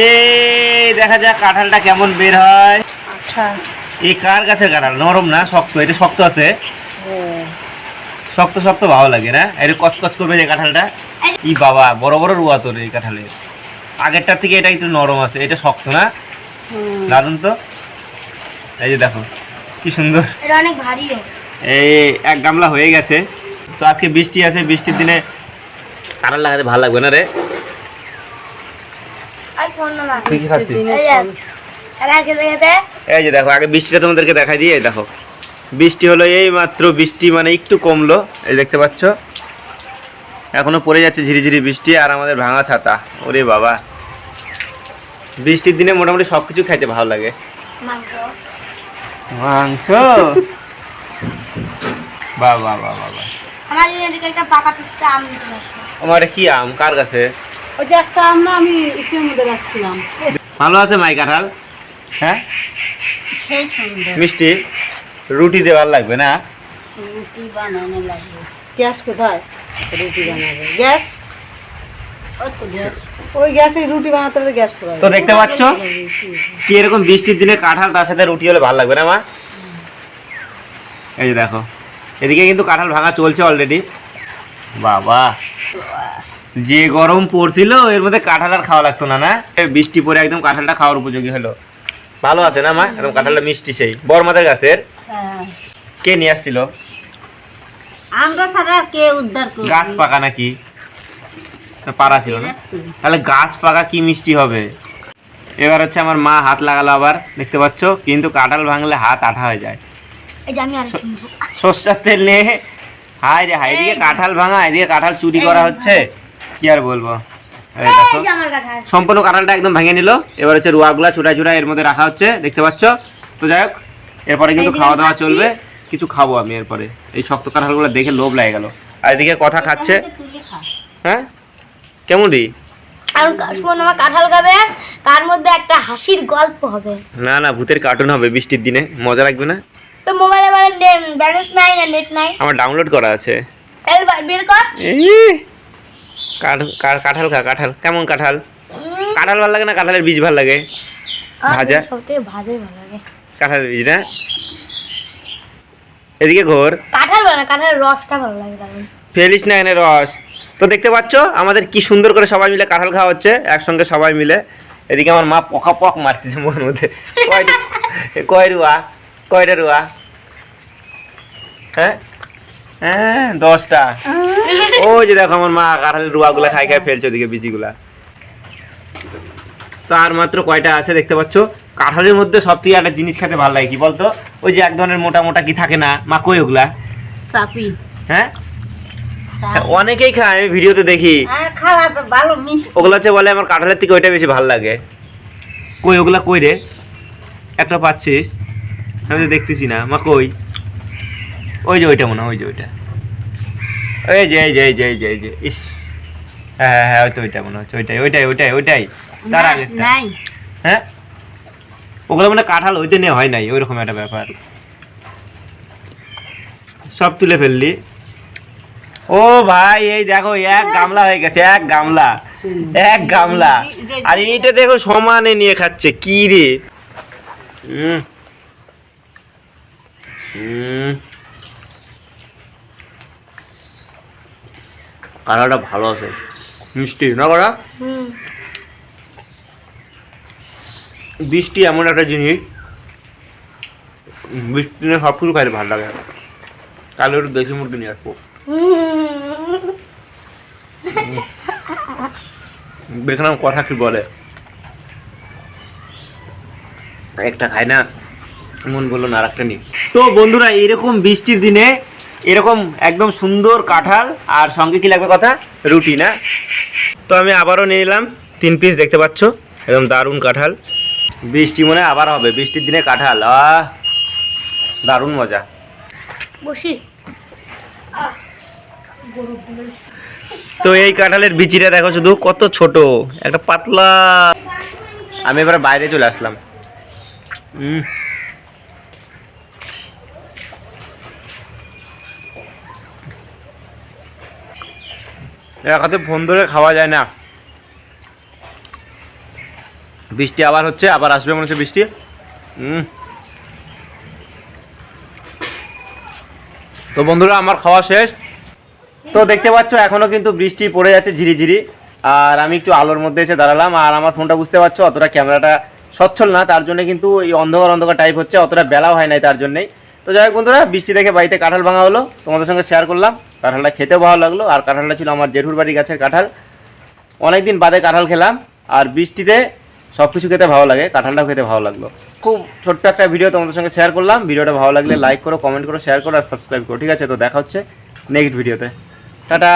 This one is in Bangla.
এ দেখা যাক কাঁঠালটা কেমন বের হয়। আচ্ছা এই কার গাছের কাঁঠাল? নরম না? শক্ত? এটা শক্ত আছে? শক্ত শক্ত ভালো লাগে না? এটা কচকচ করবে যে কাঁঠালটা? ই বাবা বড় বড় রুয়া তোর এই কাঁঠালের আগেরটার থেকে এটা একটু নরম আছে। এটা শক্ত না। দারুণ তো? এই যে দেখো কি সুন্দর। এটা অনেক ভারীও। এই এক গামলা হয়ে গেছে। তো আজকে বৃষ্টি আছে বৃষ্টির দিনে কাঁঠাল লাগাতে ভালো লাগবে না রে? কি খাচ্ছিস এই যে। দেখো আগে বৃষ্টিটা তোমাদেরকে দেখাই দিয়ে দেখো। বৃষ্টি হলো এই মাত্র বৃষ্টি মানে একটু কমলো এই দেখতে পাচ্ছ? এখনও পড়ে যাচ্ছে ঝিরিঝিরি বৃষ্টি আর আমাদের ভাঙা ছাতা। ওরে বাবা। বৃষ্টির দিনে মোটামুটি সব কিছু খাইতে ভালো লাগে। মাংস। আম নিতে আসছে আমার এটা কি আম? কার কাছে? ওই যে একটা আমরা আমি ইসের মধ্যে রাখছিলাম। ভালো আছে মাই কাঁঠাল? হ্যাঁ? সেই সুন্দর মিষ্টি? রুটি ভালো লাগবে না? রুটি বানানো লাগবে। গ্যাস কোথায়? রুটি বানাবে। গ্যাস? গ্যাস। ওই গ্যাসে রুটি বানাতে হলে গ্যাস পোড়াবে তো দেখতে পাচ্ছ? কি এরকম বৃষ্টির দিনে কাঁঠাল তার সাথে রুটি হলে ভালো লাগবে না মা? এই যে দেখো। এদিকে কিন্তু কাঁঠাল ভাঙা চলছে অলরেডি বাবা। যে গরম পড়ছিল এর মধ্যে কাঁঠাল আর খাওয়া লাগতো না না? বৃষ্টি পরে একদম কাঁঠালটা খাওয়ার উপযোগী হলো। ভালো আছে না মা? একদম কাঁঠালটা মিষ্টি সেই। বরমাদের গাছের? হ্যাঁ। কে নিয়ে আসছিল? আমরা ছাড়া কে উদ্ধার করবে? গাছ পাকা নাকি? পাড়া ছিল না? তাহলে গাছ পাকা কি মিষ্টি হবে? এবার হচ্ছে আমার মা হাত লাগালো আবার দেখতে পাচ্ছ? কিন্তু কাঁঠাল ভাঙলে হাত আঠা হয়ে যায়। সর্ষার তেল নিয়ে হাই রে হাই এদিকে কাঁঠাল ভাঙা এদিকে কাঁঠাল চুরি করা হচ্ছে। কি আর বলব? সম্পূর্ণ কাঁঠালটা একদম ভেঙে নিল। এবার হচ্ছে রুয়াগুলা চূড়া চূড়া এর মধ্যে রাখা হচ্ছে দেখতে পাচ্ছ? তো যাই হোক এরপরে কিন্তু খাওয়া দাওয়া চলবে। কিছু খাব আমি এরপরে। এই শক্ত কাঁঠালগুলো দেখে লোভ লাগে গেল। আর এদিকে কথা খাচ্ছে। হ্যাঁ? কেমন রি আমার কাঁঠাল খাবে তার মধ্যে একটা হাসির গল্প হবে। না না ভূতের কার্টুন হবে বৃষ্টির দিনে। মজা লাগবে না? তো মোবাইলে ব্যালেন্স নাই না নেট নাই? আমার ডাউনলোড করা আছে। বের কর। কাঁঠাল খা কাঁঠাল। কেমন কাঁঠাল? কাঁঠাল ভালো লাগে না? কাঁঠালের বীজ ভালো লাগে? ভাজা? সব থেকে ভাজাই ভালো লাগে। কাঁঠালের বীজ না? এদিকে ঘোর। কাঁঠাল ভালো না কাঁঠালের রসটা ভালো লাগে কারণ ফেলিস না এনে রস। তো দেখতে পাচ্ছ আমাদের কি সুন্দর করে সবাই মিলে কাঁঠাল খাওয়া হচ্ছে একসঙ্গে সবাই মিলে। এদিকে আমার মা পকা পক মারতেছে মনের মধ্যে। কয় রুয়া কয়টা রুয়া হ্যাঁ? হ্যাঁ দশটা। ওই যে দেখো আমার মা কাঁঠালের রুয়াগুলা খাই খাই ফেলছে ওদিকে বিচিগুলা। তো আর মাত্র কয়টা আছে দেখতে পাচ্ছ? কাঁঠালের মধ্যে সব থেকে একটা জিনিস খেতে ভালো লাগে কি বলতো? ওই যে এক ধরনের মোটা মোটা কি থাকে না মা কই ওগুলা হ্যাঁ? হ্যাঁ, অনেকেই খায় আমি ভিডিওতে দেখি। মিষ্টি। ওগুলো হচ্ছে বলে আমার কাঁঠালের থেকে ওইটা বেশি ভালো লাগে। কই ওগুলা কই রে? একটা পাচ্ছিস? আমি তো দেখতেছি না মা কই? ওই যে ওইটা মনে হয়, ওই যে ওইটা। এই যে এই যে এই যে এই যে এই যে ইস। হ্যাঁ হ্যাঁ হ্যাঁ ওই তো ওইটা মনে হচ্ছে ওইটাই ওইটাই ওইটাই ওইটাই। তার আগেরটা। নাই। হ্যাঁ? ওগুলো মানে কাঁঠাল হইতে নিয়ে হয় নাই ওইরকম একটা ব্যাপার। সব তুলে ফেললি। ও ভাই এই দেখো এক গামলা হয়ে গেছে এক গামলা এক গামলা। আর এইটা দেখো সমানে নিয়ে খাচ্ছে কি রে? উম। উম। কালারটা ভালো আছে। মিষ্টি না করা বৃষ্টি এমন একটা জিনিস বৃষ্টি দিনে সব কিছু খাইতে ভালো লাগে। কালো একটু দেশি মুরগি নিয়ে আসব। দেখলাম কথা কি বলে? একটা খাই না মন বলল না আরেকটা নি। তো বন্ধুরা এরকম বৃষ্টির দিনে এরকম একদম সুন্দর কাঁঠাল আর সঙ্গে কি লাগবে কথা? রুটি না? তো আমি আবারও নিয়ে নিলাম তিন পিস দেখতে পাচ্ছ একদম দারুণ কাঁঠাল। বৃষ্টি মনে আবার হবে বৃষ্টির দিনে কাঁঠাল আহ! দারুণ মজা। বসি। তো এই কাঁঠালের বিচিটা দেখো শুধু কত ছোট একটা পাতলা। আমি এবার বাইরে চলে আসলাম। উম। এক হাতে ফোন ধরে খাওয়া যায় না। বৃষ্টি আবার হচ্ছে, আবার আসবে মনে হচ্ছে বৃষ্টি। তো বন্ধুরা, আমার খাওয়া শেষ। তো দেখতে পাচ্ছ, এখনও কিন্তু বৃষ্টি পড়ে যাচ্ছে ঝিরিঝিরি। আর আমি একটু আলোর মধ্যে এসে দাঁড়ালাম, আর আমার ফোনটা বুঝতে পারছ, অতটা ক্যামেরাটা সচ্ছল না, তার জন্য কিন্তু এই অন্ধকার অন্ধকার টাইপ হচ্ছে, অতটা বেলাও হয় নাই তার জন্যই। তো যাই হোক বন্ধুরা, বৃষ্টি দেখে বাড়িতে কাঁঠাল ভাঙা হলো। তোমাদের সঙ্গে শেয়ার করলাম। কাঁঠালটা খেতেও ভালো লাগল। আর কাঁঠালটা ছিল আমার জেঠুর বাড়ি গাছের কাঁঠাল। অনেকদিন বাদে কাঁঠাল খেলাম। আর বৃষ্টিতে সব কিছু খেতে ভালো লাগে। কাঁঠালটাও খেতে ভালো লাগল। খুব ছোট্ট একটা ভিডিও তোমাদের সঙ্গে শেয়ার করলাম। ভিডিওটা ভালো লাগলে লাইক করো কমেন্ট করো শেয়ার করো, আর সাবস্ক্রাইব করো। ঠিক আছে, তো দেখা হচ্ছে নেক্সট ভিডিওতে টাটা!